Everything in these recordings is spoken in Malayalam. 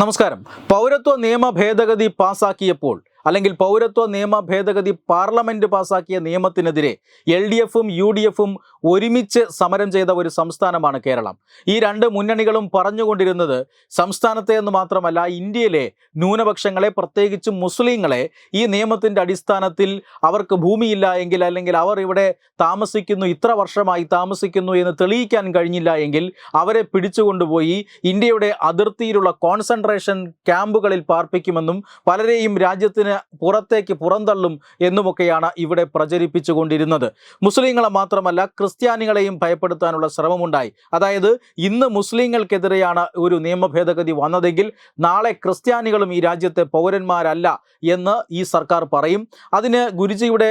നമസ്കാരം. പൗരത്വ നിയമ ഭേദഗതി പാസാക്കിയപ്പോൾ അല്ലെങ്കിൽ പൗരത്വ നിയമ ഭേദഗതി പാർലമെന്റ് പാസാക്കിയ നിയമത്തിനെതിരെ എൽ ഡി എഫും യു ഡി എഫും ഒരുമിച്ച് സമരം ചെയ്ത ഒരു സംസ്ഥാനമാണ് കേരളം. ഈ രണ്ട് മുന്നണികളും പറഞ്ഞുകൊണ്ടിരുന്നത് സംസ്ഥാനത്തെ എന്ന് മാത്രമല്ല ഇന്ത്യയിലെ ന്യൂനപക്ഷങ്ങളെ പ്രത്യേകിച്ചും മുസ്ലിങ്ങളെ ഈ നിയമത്തിന്റെ അടിസ്ഥാനത്തിൽ അവർക്ക് ഭൂമിയില്ല എങ്കിൽ അല്ലെങ്കിൽ അവർ ഇവിടെ താമസിക്കുന്നു ഇത്ര വർഷമായി താമസിക്കുന്നു എന്ന് തെളിയിക്കാൻ കഴിഞ്ഞില്ല എങ്കിൽ അവരെ പിടിച്ചുകൊണ്ടുപോയി ഇന്ത്യയുടെ അതിർത്തിയിലുള്ള കോൺസെൻട്രേഷൻ ക്യാമ്പുകളിൽ പാർപ്പിക്കുമെന്നും പലരെയും രാജ്യത്തിന് പുറത്തേക്ക് പുറന്തള്ളും എന്നുമൊക്കെയാണ് ഇവിടെ പ്രചരിപ്പിച്ചുകൊണ്ടിരുന്നത്. മുസ്ലിങ്ങളെ മാത്രമല്ല ക്രിസ്ത്യാനികളെയും ഭയപ്പെടുത്താനുള്ള ശ്രമമുണ്ടായി. അതായത് ഇന്ന് മുസ്ലിങ്ങൾക്കെതിരെയാണ് ഒരു നിയമ ഭേദഗതി വന്നതെങ്കിൽ നാളെ ക്രിസ്ത്യാനികളും ഈ രാജ്യത്തെ പൗരന്മാരല്ല എന്ന് ഈ സർക്കാർ പറയും. അതിന് ഗുരുജിയുടെ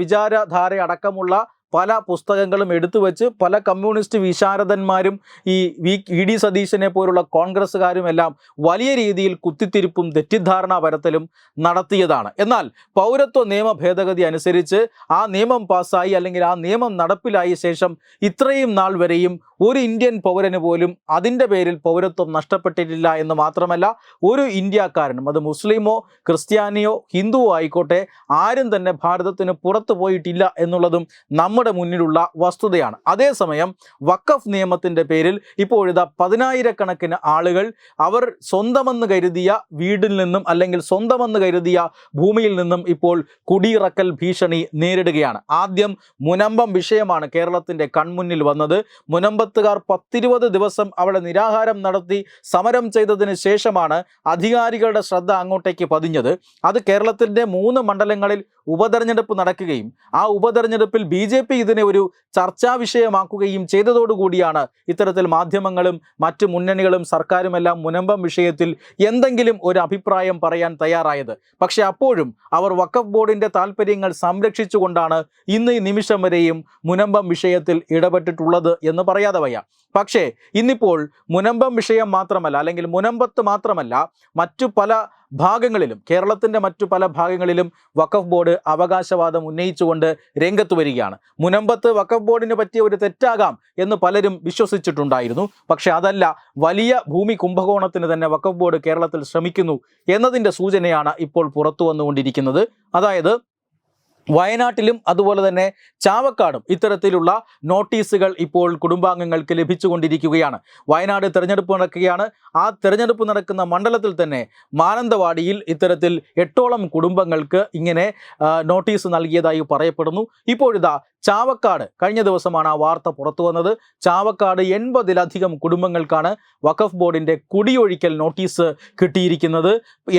വിചാരധാര അടക്കമുള്ള പല പുസ്തകങ്ങളും എടുത്തു വെച്ച് പല കമ്മ്യൂണിസ്റ്റ് വിശാരദന്മാരും ഈ വി ഇ ഡി സതീശനെ പോലുള്ള കോൺഗ്രസ്സുകാരും എല്ലാം വലിയ രീതിയിൽ കുത്തിത്തിരിപ്പും തെറ്റിദ്ധാരണ പരത്തലും നടത്തിയതാണ്. എന്നാൽ പൗരത്വ നിയമ ഭേദഗതി അനുസരിച്ച് ആ നിയമം പാസ്സായി അല്ലെങ്കിൽ ആ നിയമം നടപ്പിലായ ശേഷം ഇത്രയും നാൾ വരെയും ഒരു ഇന്ത്യൻ പൗരന് പോലും അതിന്റെ പേരിൽ പൗരത്വം നഷ്ടപ്പെട്ടിട്ടില്ല എന്ന് മാത്രമല്ല ഒരു ഇന്ത്യക്കാരനും അത് മുസ്ലിമോ ക്രിസ്ത്യാനിയോ ഹിന്ദുവോ ആയിക്കോട്ടെ ആരും തന്നെ ഭാരതത്തിന് പുറത്തു പോയിട്ടില്ല എന്നുള്ളതും നമ്മുടെ മുന്നിലുള്ള വസ്തുതയാണ്. അതേസമയം വഖഫ് നിയമത്തിന്റെ പേരിൽ ഇപ്പോഴിതാ പതിനായിരക്കണക്കിന് ആളുകൾ അവർ സ്വന്തമെന്ന് കരുതിയ വീടിൽ നിന്നും അല്ലെങ്കിൽ സ്വന്തമെന്ന് കരുതിയ ഭൂമിയിൽ നിന്നും ഇപ്പോൾ കുടിയിറക്കൽ ഭീഷണി നേരിടുകയാണ്. ആദ്യം മുനമ്പം വിഷയമാണ് കേരളത്തിന്റെ കൺമുന്നിൽ വന്നത്. മുനമ്പത്തുകാർ പത്തിരുപത് ദിവസം അവിടെ നിരാഹാരം നടത്തി സമരം ചെയ്തതിന് ശേഷമാണ് അധികാരികളുടെ ശ്രദ്ധ അങ്ങോട്ടേക്ക് പതിഞ്ഞത്. അത് കേരളത്തിന്റെ മൂന്ന് മണ്ഡലങ്ങളിൽ ഉപതെരഞ്ഞെടുപ്പ് നടക്കുകയും ആ ഉപതെരഞ്ഞെടുപ്പിൽ ബി ജെ പി ഇതിനെ ഒരു ചർച്ചാ വിഷയമാക്കുകയും ചെയ്തതോടുകൂടിയാണ് ഇത്തരത്തിൽ മാധ്യമങ്ങളും മറ്റ് മുന്നണികളും സർക്കാരുമെല്ലാം മുനമ്പം വിഷയത്തിൽ എന്തെങ്കിലും ഒരു അഭിപ്രായം പറയാൻ തയ്യാറായത്. പക്ഷെ അപ്പോഴും അവർ വഖഫ് ബോർഡിന്റെ താല്പര്യങ്ങൾ സംരക്ഷിച്ചുകൊണ്ടാണ് ഇന്ന് ഈ നിമിഷം വരെയും മുനമ്പം വിഷയത്തിൽ ഇടപെട്ടിട്ടുള്ളത് എന്ന് പറയാതെ വയ്യ. പക്ഷേ ഇന്നിപ്പോൾ മുനമ്പം വിഷയം മാത്രമല്ല അല്ലെങ്കിൽ മുനമ്പത്ത് മാത്രമല്ല മറ്റു പല ഭാഗങ്ങളിലും കേരളത്തിന്റെ മറ്റു പല ഭാഗങ്ങളിലും വഖഫ് ബോർഡ് അവകാശവാദം ഉന്നയിച്ചുകൊണ്ട് രംഗത്ത് വരികയാണ്. മുനമ്പത്ത് വഖഫ് ബോർഡിന് പറ്റിയ ഒരു തെറ്റാകാം എന്ന് പലരും വിശ്വസിച്ചിട്ടുണ്ടായിരുന്നു. പക്ഷെ അതല്ല വലിയ ഭൂമി കുംഭകോണത്തിന് തന്നെ വഖഫ് ബോർഡ് കേരളത്തിൽ ശ്രമിക്കുന്നു എന്നതിന്റെ സൂചനയാണ് ഇപ്പോൾ പുറത്തു വന്നുകൊണ്ടിരിക്കുന്നത് അതായത് വയനാട്ടിലും അതുപോലെ തന്നെ ചാവക്കാടും ഇത്തരത്തിലുള്ള നോട്ടീസുകൾ ഇപ്പോൾ കുടുംബാംഗങ്ങൾക്ക് ലഭിച്ചുകൊണ്ടിരിക്കുകയാണ്. വയനാട് തിരഞ്ഞെടുപ്പ് നടക്കുകയാണ്. ആ തിരഞ്ഞെടുപ്പ് നടക്കുന്ന മണ്ഡലത്തിൽ തന്നെ മാനന്തവാടിയിൽ ഇത്തരത്തിൽ എട്ടോളം കുടുംബങ്ങൾക്ക് ഇങ്ങനെ നോട്ടീസ് നൽകിയതായി പറയപ്പെടുന്നു. ഇപ്പോഴിതാ ചാവക്കാട് കഴിഞ്ഞ ദിവസമാണ് ആ വാർത്ത പുറത്തു വന്നത്. ചാവക്കാട് എൺപതിലധികം കുടുംബങ്ങൾക്കാണ് വഖഫ് ബോർഡിന്റെ കുടിയൊഴിക്കൽ നോട്ടീസ് കിട്ടിയിരിക്കുന്നത്.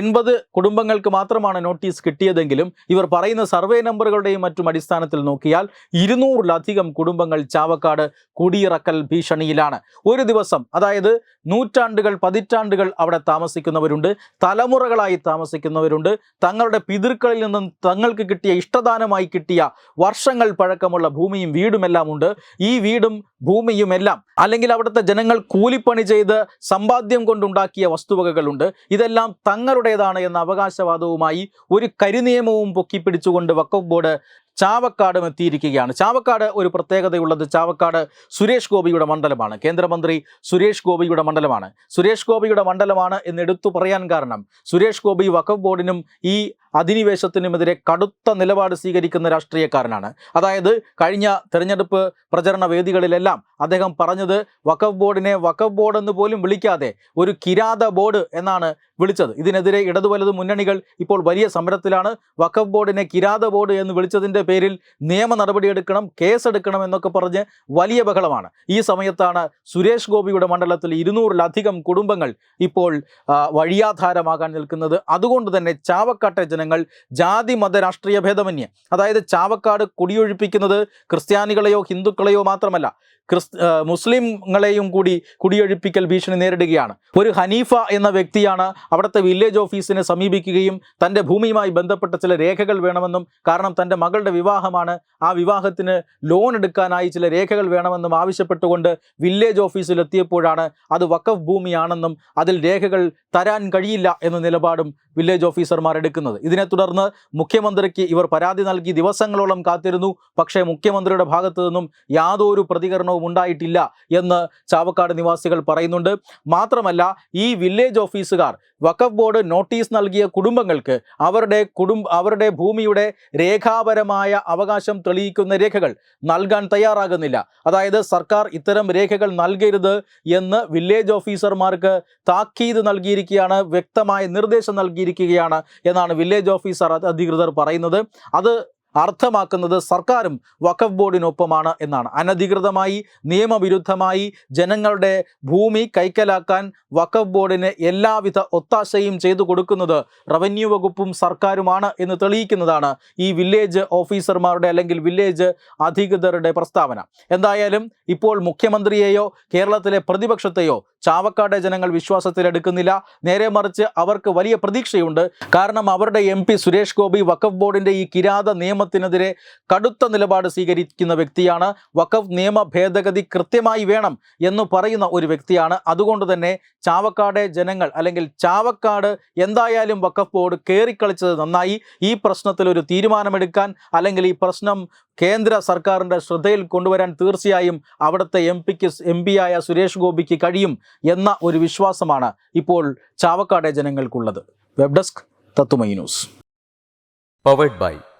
എൺപത് കുടുംബങ്ങൾക്ക് മാത്രമാണ് നോട്ടീസ് കിട്ടിയതെങ്കിലും ഇവർ പറയുന്ന സർവേ നമ്പറുകളുടെയും മറ്റും അടിസ്ഥാനത്തിൽ നോക്കിയാൽ ഇരുന്നൂറിലധികം കുടുംബങ്ങൾ ചാവക്കാട് കുടിയിറക്കൽ ഭീഷണിയിലാണ്. ഒരു ദിവസം അതായത് നൂറ്റാണ്ടുകൾ പതിറ്റാണ്ടുകൾ അവിടെ താമസിക്കുന്നവരുണ്ട് തലമുറകളായി താമസിക്കുന്നവരുണ്ട്. തങ്ങളുടെ പിതൃക്കളിൽ നിന്നും തങ്ങൾക്ക് കിട്ടിയ ഇഷ്ടദാനമായി കിട്ടിയ വർഷങ്ങൾ പഴക്കമുള്ള ഭൂമിയും വീടുമെല്ലാം ഉണ്ട്. ഈ വീടും ഭൂമിയുമെല്ലാം അല്ലെങ്കിൽ അവിടുത്തെ ജനങ്ങൾ കൂലിപ്പണി ചെയ്ത് സമ്പാദ്യം കൊണ്ടുണ്ടാക്കിയ വസ്തുവകകളുണ്ട്. ഇതെല്ലാം തങ്ങളുടേതാണ് എന്ന അവകാശവാദവുമായി ഒരു കരിനിയമവും പൊക്കിപ്പിടിച്ചുകൊണ്ട് വഖഫ് ബോർഡ് ചാവക്കാടും എത്തിയിരിക്കുകയാണ്. ചാവക്കാട് ഒരു പ്രത്യേകതയുള്ളത് ചാവക്കാട് സുരേഷ് ഗോപിയുടെ മണ്ഡലമാണ്. കേന്ദ്രമന്ത്രി സുരേഷ് ഗോപിയുടെ മണ്ഡലമാണ്. സുരേഷ് ഗോപിയുടെ മണ്ഡലമാണ് എന്ന് എടുത്തു പറയാൻ കാരണം സുരേഷ് ഗോപി വഖഫ് ബോർഡിനും ഈ അധിനിവേശത്തിനുമെതിരെ കടുത്ത നിലപാട് സ്വീകരിക്കുന്ന രാഷ്ട്രീയക്കാരനാണ്. അതായത് കഴിഞ്ഞ തെരഞ്ഞെടുപ്പ് പ്രചരണ വേദികളിലെല്ലാം അദ്ദേഹം പറഞ്ഞത് വഖഫ് ബോർഡിനെ വഖഫ് ബോർഡ് എന്ന് പോലും വിളിക്കാതെ ഒരു കിരാത ബോർഡ് എന്നാണ് വിളിച്ചത്. ഇതിനെതിരെ ഇടതു വലതു മുന്നണികൾ ഇപ്പോൾ വലിയ സമരത്തിലാണ്. വഖഫ് ബോർഡിനെ കിരാത ബോർഡ് എന്ന് വിളിച്ചതിന്റെ പേരിൽ നിയമ നടപടിയെടുക്കണം കേസെടുക്കണം എന്നൊക്കെ പറഞ്ഞ് വലിയ ബഹളമാണ്. ഈ സമയത്താണ് സുരേഷ് ഗോപിയുടെ മണ്ഡലത്തിൽ ഇരുന്നൂറിലധികം കുടുംബങ്ങൾ ഇപ്പോൾ വഴിയാധാരമാകാൻ നിൽക്കുന്നത്. അതുകൊണ്ട് തന്നെ ചാവക്കാട്ടെ ജനങ്ങൾ ജാതി മത രാഷ്ട്രീയ ഭേദമന്യേ. അതായത് ചാവക്കാട് കുടിയൊഴിപ്പിക്കുന്നത് ക്രിസ്ത്യാനികളെയോ ഹിന്ദുക്കളെയോ മാത്രമല്ല ക്രിസ് മുസ്ലിങ്ങളെയും കൂടി കുടിയൊഴിപ്പിക്കൽ ഭീഷണി നേരിടുകയാണ്. ഒരു ഹനീഫ എന്ന വ്യക്തിയാണ് അവിടുത്തെ വില്ലേജ് ഓഫീസിനെ സമീപിക്കുകയും തന്റെ ഭൂമിയുമായി ബന്ധപ്പെട്ട ചില രേഖകൾ വേണമെന്നും കാരണം തന്റെ മകളുടെ വിവാഹമാണ്. ആ വിവാഹത്തിന് ലോൺ എടുക്കാനായി ചില രേഖകൾ വേണമെന്നും ആവശ്യപ്പെട്ടുകൊണ്ട് വില്ലേജ് ഓഫീസിലെത്തിയപ്പോഴാണ് അത് വക്കഫ് ഭൂമിയാണെന്നും അതിൽ രേഖകൾ തരാൻ കഴിയില്ല എന്ന നിലപാടും വില്ലേജ് ഓഫീസർമാർ എടുക്കുന്നത്. ഇതിനെ തുടർന്ന് മുഖ്യമന്ത്രിക്ക് ഇവർ പരാതി നൽകി ദിവസങ്ങളോളം കാത്തിരുന്നു. പക്ഷേ മുഖ്യമന്ത്രിയുടെ ഭാഗത്തു നിന്നും യാതൊരു പ്രതികരണവും ആക്രമണവും ഉണ്ടായിട്ടില്ല എന്ന് ചാവക്കാട് നിവാസികൾ പറയുന്നുണ്ട്. മാത്രമല്ല ഈ വില്ലേജ് ഓഫീസുകാർ വഖഫ് ബോർഡ് നോട്ടീസ് നൽകിയ കുടുംബങ്ങൾക്ക് അവരുടെ കുടുംബ അവരുടെ ഭൂമിയുടെ രേഖാപരമായ അവകാശം തെളിയിക്കുന്ന രേഖകൾ നൽകാൻ തയ്യാറാകുന്നില്ല. അതായത് സർക്കാർ ഇത്തരം രേഖകൾ നൽകരുത് എന്ന് വില്ലേജ് ഓഫീസർമാർക്ക് താക്കീത് നൽകിയിരിക്കുകയാണ് വ്യക്തമായ നിർദ്ദേശം നൽകിയിരിക്കുകയാണ് എന്നാണ് വില്ലേജ് ഓഫീസർ അധികൃതർ പറയുന്നത്. അത് അർത്ഥമാക്കുന്നത് സർക്കാരും വഖഫ് ബോർഡിനൊപ്പമാണ് എന്നാണ്. അനധികൃതമായി നിയമവിരുദ്ധമായി ജനങ്ങളുടെ ഭൂമി കൈക്കലാക്കാൻ വഖഫ് ബോർഡിന് എല്ലാവിധ ഒത്താശയും ചെയ്തു കൊടുക്കുന്നത് റവന്യൂ വകുപ്പും സർക്കാരുമാണ് എന്ന് തെളിയിക്കുന്നതാണ് ഈ വില്ലേജ് ഓഫീസർമാരുടെ അല്ലെങ്കിൽ വില്ലേജ് അധികൃതരുടെ പ്രസ്താവന. എന്തായാലും ഇപ്പോൾ മുഖ്യമന്ത്രിയെയോ കേരളത്തിലെ പ്രതിപക്ഷത്തെയോ ചാവക്കാട്ടെ ജനങ്ങൾ വിശ്വാസത്തിലെടുക്കുന്നില്ല നേരെ മറിച്ച് അവർക്ക് വലിയ പ്രതീക്ഷയുണ്ട്. കാരണം അവരുടെ എം സുരേഷ് ഗോപി വഖഫ് ബോർഡിന്റെ ഈ കിരാത നിയമത്തിനെതിരെ കടുത്ത നിലപാട് സ്വീകരിക്കുന്ന വ്യക്തിയാണ്. വഖഫ് നിയമ ഭേദഗതി കൃത്യമായി വേണം എന്ന് പറയുന്ന ഒരു വ്യക്തിയാണ്. അതുകൊണ്ട് തന്നെ ചാവക്കാടെ ജനങ്ങൾ അല്ലെങ്കിൽ ചാവക്കാട് എന്തായാലും വഖഫ് ബോർഡ് കയറിക്കളിച്ചത് നന്നായി. ഈ പ്രശ്നത്തിൽ ഒരു തീരുമാനമെടുക്കാൻ അല്ലെങ്കിൽ ഈ പ്രശ്നം കേന്ദ്ര സർക്കാരിന്റെ ശ്രദ്ധയിൽ കൊണ്ടുവരാൻ തീർച്ചയായും അവിടുത്തെ എം പിക്ക് എം ആയ സുരേഷ് ഗോപിക്ക് കഴിയും എന്ന ഒരു വിശ്വാസമാണ് ഇപ്പോൾ ചാവക്കാടെ ജനങ്ങൾക്കുള്ളത്. വെബ് ഡെസ്ക് തത്തുമൈ news. Powered by